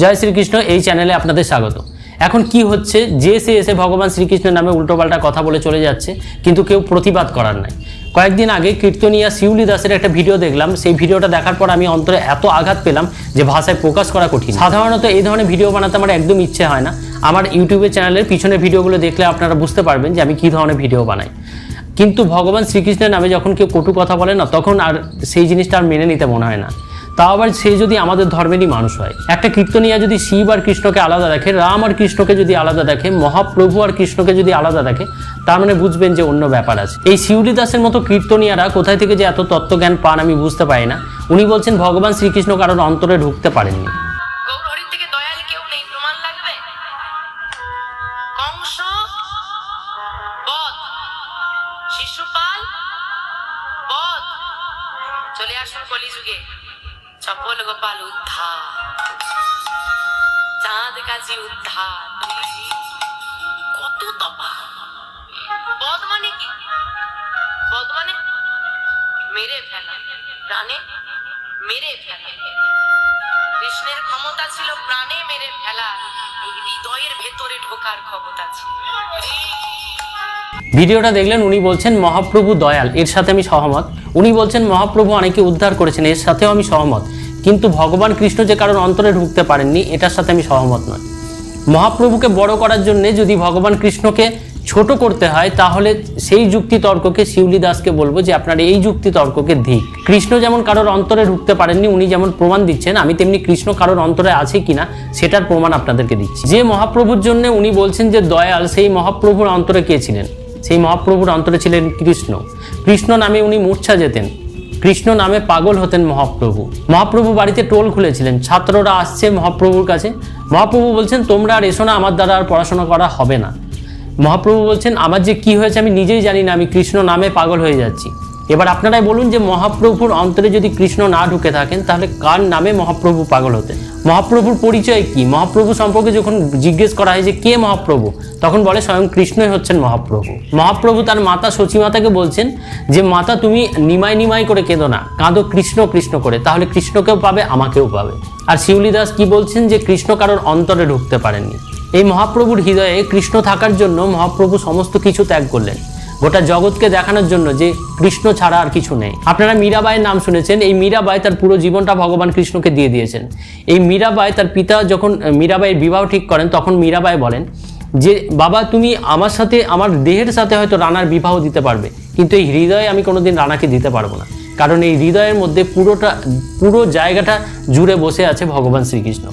জয় শ্রীকৃষ্ণ, এই চ্যানেলে আপনাদের স্বাগত। এখন কি হচ্ছে? যে সে এসে ভগবান শ্রীকৃষ্ণের নামে উল্টোপাল্টা কথা বলে চলে যাচ্ছে, কিন্তু কেউ প্রতিবাদ করার নাই। কয়েকদিন আগে কীর্তনিয়া শিউলি দাসের একটা ভিডিও দেখলাম। সেই ভিডিওটা দেখার পর আমি অন্তরে এত আঘাত পেলাম যে ভাষায় প্রকাশ করা কঠিন। সাধারণত এই ধরনের ভিডিও বানাতে আমার একদম ইচ্ছে হয় না। আমার ইউটিউবের চ্যানেলের পিছনের ভিডিওগুলো দেখলে আপনারা বুঝতে পারবেন যে আমি কী ধরনের ভিডিও বানাই। কিন্তু ভগবান শ্রীকৃষ্ণের নামে যখন কেউ কটু কথা বলে না, তখন আর সেই জিনিসটা আর মেনে নিতে মনে হয় না। তাও আবার সে যদি আমাদের ধর্মেরই মানুষ হয়। একটা কীর্তনিয়া যদি শিব আর কৃষ্ণকে আলাদা দেখে, রাম আর কৃষ্ণকে যদি আলাদা দেখে, মহাপ্রভু আর কৃষ্ণকে যদি আলাদা দেখে, তার মানে বুঝবেন যে অন্য ব্যাপার আছে। এই শিউলি দাসের মতো কীর্তনিয়ারা কোথায় থেকে যে এত তত্ত্বজ্ঞান পান আমি বুঝতে পারি না। উনি বলছেন, ভগবান শ্রীকৃষ্ণ কারোর অন্তরে ঢুকতে পারেননি। চলে আসুন কলিযুগে। চপল গোপাল উদ্ধার। চাঁদ কাজী উদ্ধার। কত তপা। বধ মানে কি? বধ মানে মেরে ফেলা। প্রাণে মেরে ফেলা। কৃষ্ণের ক্ষমতা ছিল প্রাণে মেরে ফেলা। হৃদয়ের ভেতরে ঢোকার ক্ষমতা ছিল। ভিডিওটা দেখলেন, উনি বলছেন, মহাপ্রভু দয়াল। এর সাথে আমি সহমত। উনি বলছেন, মহাপ্রভু অনেকে উদ্ধার করেছেন, এর সাথেও আমি সহমত। কিন্তু ভগবান কৃষ্ণ যে কারণ অন্তরে ঢুকতে পারেননি, এটার সাথে আমি সহমত নয় মহাপ্রভুকে বড় করার জন্যে যদি ভগবান কৃষ্ণকে ছোট করতে হয়, তাহলে সেই যুক্তি তর্ককে শিউলি দাসকে বলব যে আপনার এই যুক্তি তর্ককে ধিক কৃষ্ণ যেমন কারোর অন্তরে ঢুকতে পারেননি, উনি যেমন প্রমাণ দিচ্ছেন, আমি তেমনি কৃষ্ণ কারোর অন্তরে আছে কিনা, সেটার প্রমাণ আপনাদেরকে দিচ্ছি। যে মহাপ্রভুর জন্য উনি বলছেন যে দয়াল, সেই মহাপ্রভুর অন্তরে কে ছিলেন? সেই মহাপ্রভুর অন্তরে ছিলেন কৃষ্ণ। কৃষ্ণ নামে উনি মূর্ছা যেতেন। কৃষ্ণ নামে পাগল হতেন মহাপ্রভু। মহাপ্রভু বাড়িতে টোল খুলেছিলেন। ছাত্ররা আসছে মহাপ্রভুর কাছে। মহাপ্রভু বলছেন, তোমরা আর এসো না, আমার দ্বারা আর পড়াশোনা করা হবে না। মহাপ্রভু বলছেন, আমার যে কি হয়েছে আমি নিজেই জানি না, আমি কৃষ্ণ নামে পাগল হয়ে যাচ্ছি। এবার আপনারাই বলুন যে মহাপ্রভুর অন্তরে যদি কৃষ্ণ না ঢুকে থাকেন, তাহলে কার নামে মহাপ্রভু পাগল হতেন? মহাপ্রভুর পরিচয় কি? মহাপ্রভু সম্পর্কে যখন জিজ্ঞেস করা হয় যে কে মহাপ্রভু, তখন বলে স্বয়ং কৃষ্ণই হচ্ছেন মহাপ্রভু। মহাপ্রভু তার মাতা সচিমাতাকে বলছেন যে, মাতা, তুমি নিমাই নিমাই করে কেঁদো না, কাঁদো কৃষ্ণ কৃষ্ণ করে, তাহলে কৃষ্ণকেও পাবে, আমাকেও পাবে। আর শিউলি দাস কি বলছেন যে, কৃষ্ণ কারোর অন্তরে ঢুকতে পারেননি। এই মহাপ্রভুর হৃদয়ে কৃষ্ণ থাকার জন্য মহাপ্রভু সমস্ত কিছু ত্যাগ করলেন। গোটা জগৎকে দেখানোর জন্য যে কৃষ্ণ ছাড়া আর কিছু নেই। আপনারা মীরাবাইয়ের নাম শুনেছেন, এই মীরাবাই তার পুরো জীবনটা ভগবান কৃষ্ণকে দিয়ে দিয়েছেন। এই মীরাবাই তার পিতা যখন মীরাবাইয়ের বিবাহ ঠিক করেন, তখন মীরাবাই বলেন যে, বাবা, তুমি আমার সাথে, আমার দেহের সাথে হয়তো রানার বিবাহ দিতে পারবে, কিন্তু এই হৃদয়ে আমি কোনোদিন রানাকে দিতে পারব না। কারণ এই হৃদয়ের মধ্যে পুরোটা, পুরো জায়গাটা জুড়ে বসে আছে ভগবান শ্রীকৃষ্ণ।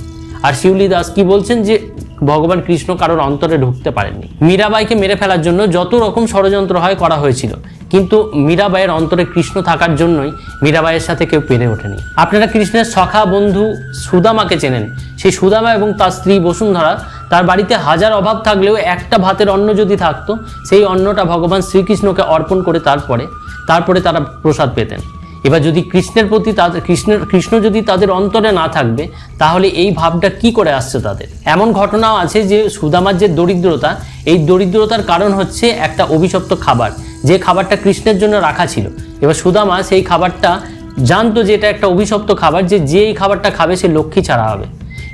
আর শিউলি দাস কি বলছেন যে ভগবান কৃষ্ণ কারোর অন্তরে ঢুকতে পারেননি। মীরাবাইকে মেরে ফেলার জন্য যত রকম ষড়যন্ত্র হয় করা হয়েছিল। কিন্তু মীরাবাইয়ের অন্তরে কৃষ্ণ থাকার জন্যই মীরাবাইয়ের সাথে কেউ পেরে ওঠেনি। আপনারা কৃষ্ণের সখা বন্ধু সুদামাকে চেনেন। সেই সুদামা এবং তার স্ত্রী বসুন্ধরা তার বাড়িতে হাজার অভাব থাকলেও একটা ভাতের অন্ন যদি থাকতো, সেই অন্নটা ভগবান শ্রীকৃষ্ণকে অর্পণ করে তারপরে তারপরে তারা প্রসাদ পেতেন। এবার যদি কৃষ্ণের প্রতি তাদের, কৃষ্ণের, কৃষ্ণ যদি তাদের অন্তরে না থাকবে, তাহলে এই ভাবটা কি করে আসছে তাদের? এমন ঘটনাও আছে যে সুদামার যে দরিদ্রতা, এই দরিদ্রতার কারণ হচ্ছে একটা অভিশপ্ত খাবার। যে খাবারটা কৃষ্ণের জন্য রাখা ছিল। এবার সুদামা সেই খাবারটা জানতো যে এটা একটা অভিশপ্ত খাবার, যে যে এই খাবারটা খাবে সে লক্ষ্মী ছাড়া হবে।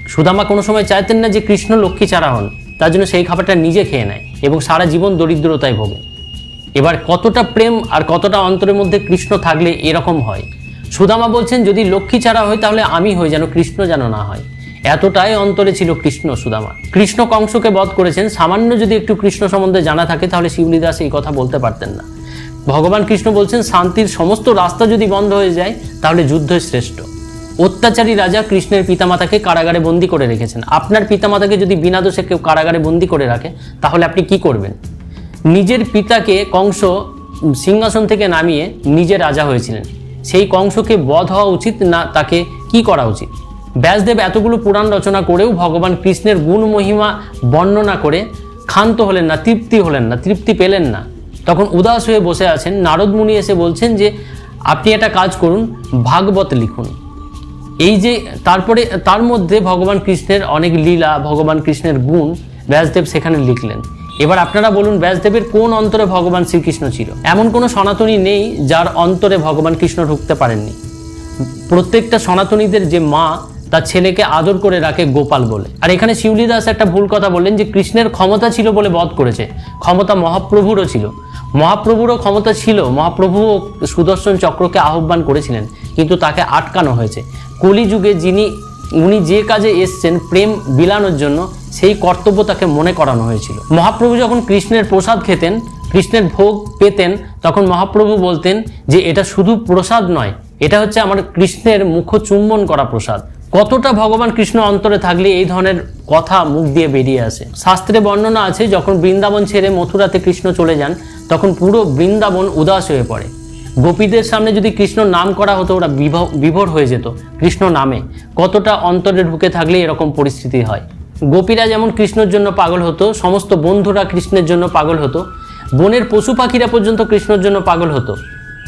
সুদামা কোনো সময় চাইতেন না যে কৃষ্ণ লক্ষ্মী ছাড়া হন। তার জন্য সেই খাবারটা নিজে খেয়ে নেয় এবং সারা জীবন দরিদ্রতায় ভোগে। এবার কতটা প্রেম আর কতটা অন্তরের মধ্যে কৃষ্ণ থাকলে এরকম হয়? সুদামা বলছেন, যদি লক্ষ্মী ছাড়া হয় তাহলে আমি হই যেন কৃষ্ণ যেন না হয়। এতটাই অন্তরে ছিল কৃষ্ণ সুদামা। কৃষ্ণ কংসকে বধ করেছেন। সামান্য যদি একটু কৃষ্ণ সম্বন্ধে জানা থাকে, তাহলে শিবলি দাস এই কথা বলতে পারতেন না। ভগবান কৃষ্ণ বলছেন, শান্তির সমস্ত রাস্তা যদি বন্ধ হয়ে যায়, তাহলে যুদ্ধই শ্রেষ্ঠ। অত্যাচারী রাজা কৃষ্ণের পিতামাতাকে কারাগারে বন্দি করে রেখেছেন। আপনার পিতামাতাকে যদি বিনা দোষে কেউ কারাগারে বন্দি করে রাখে, তাহলে আপনি কি করবেন? নিজের পিতাকে কংস সিংহাসন থেকে নামিয়ে নিজে রাজা হয়েছিলেন। সেই কংসকে বধ হওয়া উচিত না, তাকে কি করা উচিত? ব্যাসদেব এতগুলো পুরাণ রচনা করেও ভগবান কৃষ্ণের গুণ মহিমা বর্ণনা করে ক্ষান্ত হলেন না, তৃপ্তি হলেন না, তৃপ্তি পেলেন না। তখন উদাস হয়ে বসে আছেন। নারদ মুনি এসে বলছেন যে, আপনি একটা কাজ করুন, ভাগবত লিখুন। এই যে তারপরে, তার মধ্যে ভগবান কৃষ্ণের অনেক লীলা, ভগবান কৃষ্ণের গুণ ব্যাসদেব সেখানে লিখলেন। এবার আপনারা বলুন ব্যাসদেবের কোন অন্তরে ভগবান শ্রীকৃষ্ণ ছিল? এমন কোনো সনাতনী নেই যার অন্তরে ভগবান কৃষ্ণ ঢুকতে পারেননি। প্রত্যেকটা সনাতনীদের যে মা, তার ছেলেকে আদর করে রাখে গোপাল বলে। আর এখানে শিউলি দাস একটা ভুল কথা বললেন যে কৃষ্ণের ক্ষমতা ছিল বলে বধ করেছে। ক্ষমতা মহাপ্রভুরও ছিল। মহাপ্রভুরও ক্ষমতা ছিল। মহাপ্রভুও সুদর্শন চক্রকে আহ্বান করেছিলেন, কিন্তু তাকে আটকানো হয়েছে। কলিযুগে যিনি উনি যে কাজে এসছেন প্রেম বিলানোর জন্য, সেই কর্তব্য তাকে মনে করানো হয়েছিল। মহাপ্রভু যখন কৃষ্ণের প্রসাদ খেতেন, কৃষ্ণের ভোগ পেতেন, তখন মহাপ্রভু বলতেন যে এটা শুধু প্রসাদ নয়, এটা হচ্ছে আমার কৃষ্ণের মুখ চুম্বন করা প্রসাদ। কতটা ভগবান কৃষ্ণ অন্তরে থাকলে এই ধরনের কথা মুখ দিয়ে বেরিয়ে আসে। শাস্ত্রে বর্ণনা আছে, যখন বৃন্দাবন ছেড়ে মথুরাতে কৃষ্ণ চলে যান, তখন পুরো বৃন্দাবন উদাস হয়ে পড়ে। গোপীদের সামনে যদি কৃষ্ণ নাম করা হতো, ওরা বিভ- বিভোর হয়ে যেত, কৃষ্ণ নামে। কতটা অন্তরে ঢুকে থাকলে এরকম পরিস্থিতি হয়? গোপীরা যেমন কৃষ্ণের জন্য পাগল হতো, সমস্ত বন্ধুরা কৃষ্ণের জন্য পাগল হতো। বনের পশু পাখিরা পর্যন্ত কৃষ্ণের জন্য পাগল হতো।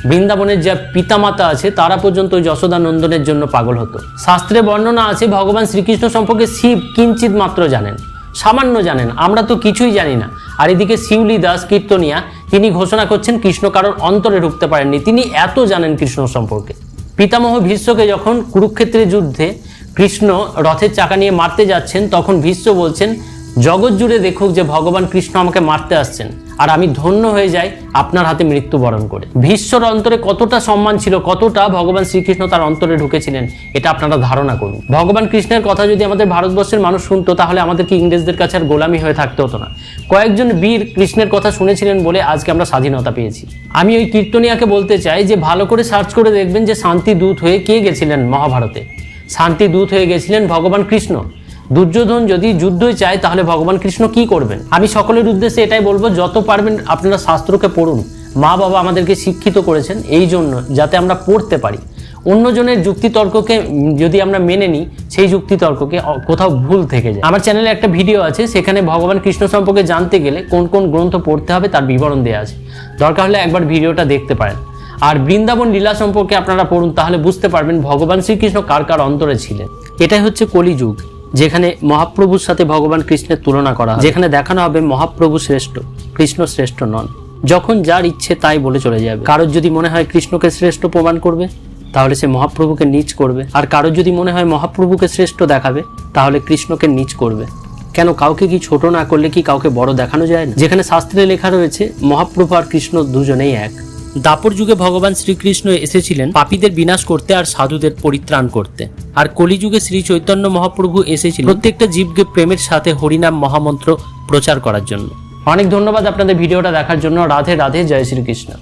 বৃন্দাবনের যা পিতামাতা আছে, তারা পর্যন্ত যশোদা নন্দনের জন্য পাগল হতো। শাস্ত্রে বর্ণনা আছে, ভগবান শ্রীকৃষ্ণ সম্পর্কে শিব কিঞ্চিত মাত্র জানেন। সামান্য জানেন, আমরা তো কিছুই জানি না। আর এদিকে শিউলি দাস কীর্তনিয়া, তিনি ঘোষণা করছেন কৃষ্ণ কারোর অন্তরে ঢুকতে পারেননি। তিনি এত জানেন কৃষ্ণ সম্পর্কে। পিতামহ ভীষ্মকে যখন কুরুক্ষেত্রের যুদ্ধে কৃষ্ণ রথের চাকা নিয়ে মারতে যাচ্ছেন, তখন ভীষ্ম বলছেন জগৎ জুড়ে দেখুক যে ভগবান কৃষ্ণ আমাকে মারতে আসছেন, আর আমি ধন্য হয়ে যাই আপনার হাতে মৃত্যুবরণ করে। ভীষ্মর অন্তরে কতটা সম্মান ছিল, কতটা ভগবান শ্রীকৃষ্ণ তার অন্তরে ঢুকেছিলেন, এটা আপনারা ধারণা করুন। ভগবান কৃষ্ণের কথা যদি আমাদের ভারতবর্ষের মানুষ শুনতো, তাহলে আমাদেরকে ইংরেজদের কাছে আর গোলামি হয়ে থাকতে হতো না। কয়েকজন বীর কৃষ্ণের কথা শুনেছিলেন বলে আজকে আমরা স্বাধীনতা পেয়েছি। আমি ওই কীর্তনিয়াকে বলতে চাই যে, ভালো করে সার্চ করে দেখবেন যে শান্তি দূত হয়ে কে গেছিলেন মহাভারতে। শান্তি দূত হয়ে গেছিলেন ভগবান কৃষ্ণ। দুর্যোধন যদি যুদ্ধই চায়, তাহলে ভগবান কৃষ্ণ কি করবেন? আমি সকলের উদ্দেশ্যে এটাই বলব, যত পারবেন আপনারা শাস্ত্রকে পড়ুন। মা বাবা আমাদেরকে শিক্ষিত করেছেন এই জন্য যাতে আমরা পড়তে পারি। অন্যজনের যুক্তিতর্ককে যদি আমরা মেনে নিই, সেই যুক্তিতর্ককে কোথাও ভুল থেকে যায়। আমার চ্যানেলে একটা ভিডিও আছে, সেখানে ভগবান কৃষ্ণ সম্পর্কে জানতে গেলে কোন কোন গ্রন্থ পড়তে হবে তার বিবরণ দেওয়া আছে। দরকার হলে একবার ভিডিওটা দেখতে পারেন। আর বৃন্দাবন লীলা সম্পর্কে আপনারা পড়ুন, তাহলে বুঝতে পারবেন ভগবান শ্রীকৃষ্ণ কার কার অন্তরে ছিলেন। এটাই হচ্ছে কলিযুগ। যেখানে মহাপ্রভুর সাথে ভগবান কৃষ্ণের তুলনা করা যেখানে দেখানো হবে মহাপ্রভু শ্রেষ্ঠ, কৃষ্ণ শ্রেষ্ঠ নন। যখন যার ইচ্ছে তাই বলে চলে যাবে। কারোর যদি মনে হয় কৃষ্ণকে শ্রেষ্ঠ প্রমাণ করবে, তাহলে সে মহাপ্রভুকে নিচ করবে। আর কারোর যদি মনে হয় মহাপ্রভুকে শ্রেষ্ঠ দেখাবে, তাহলে কৃষ্ণকে নিচ করবে। কেন কাউকে কি ছোট না করলে কি কাউকে বড় দেখানো যায় না? যেখানে শাস্ত্রে লেখা রয়েছে, মহাপ্রভু আর কৃষ্ণ দুজনেই এক। দাপর যুগে ভগবান শ্রীকৃষ্ণ এসেছিলেন পাপীদের বিনাশ করতে আর সাধুদের পরিত্রাণ করতে। আর কলিযুগে শ্রী চৈতন্য মহাপ্রভু এসেছিলেন প্রত্যেকটা জীবকে প্রেমের সাথে হরিনাম মহামন্ত্র প্রচার করার জন্য। অনেক ধন্যবাদ আপনাদের ভিডিওটা দেখার জন্য। রাধে রাধে, জয় শ্রীকৃষ্ণ।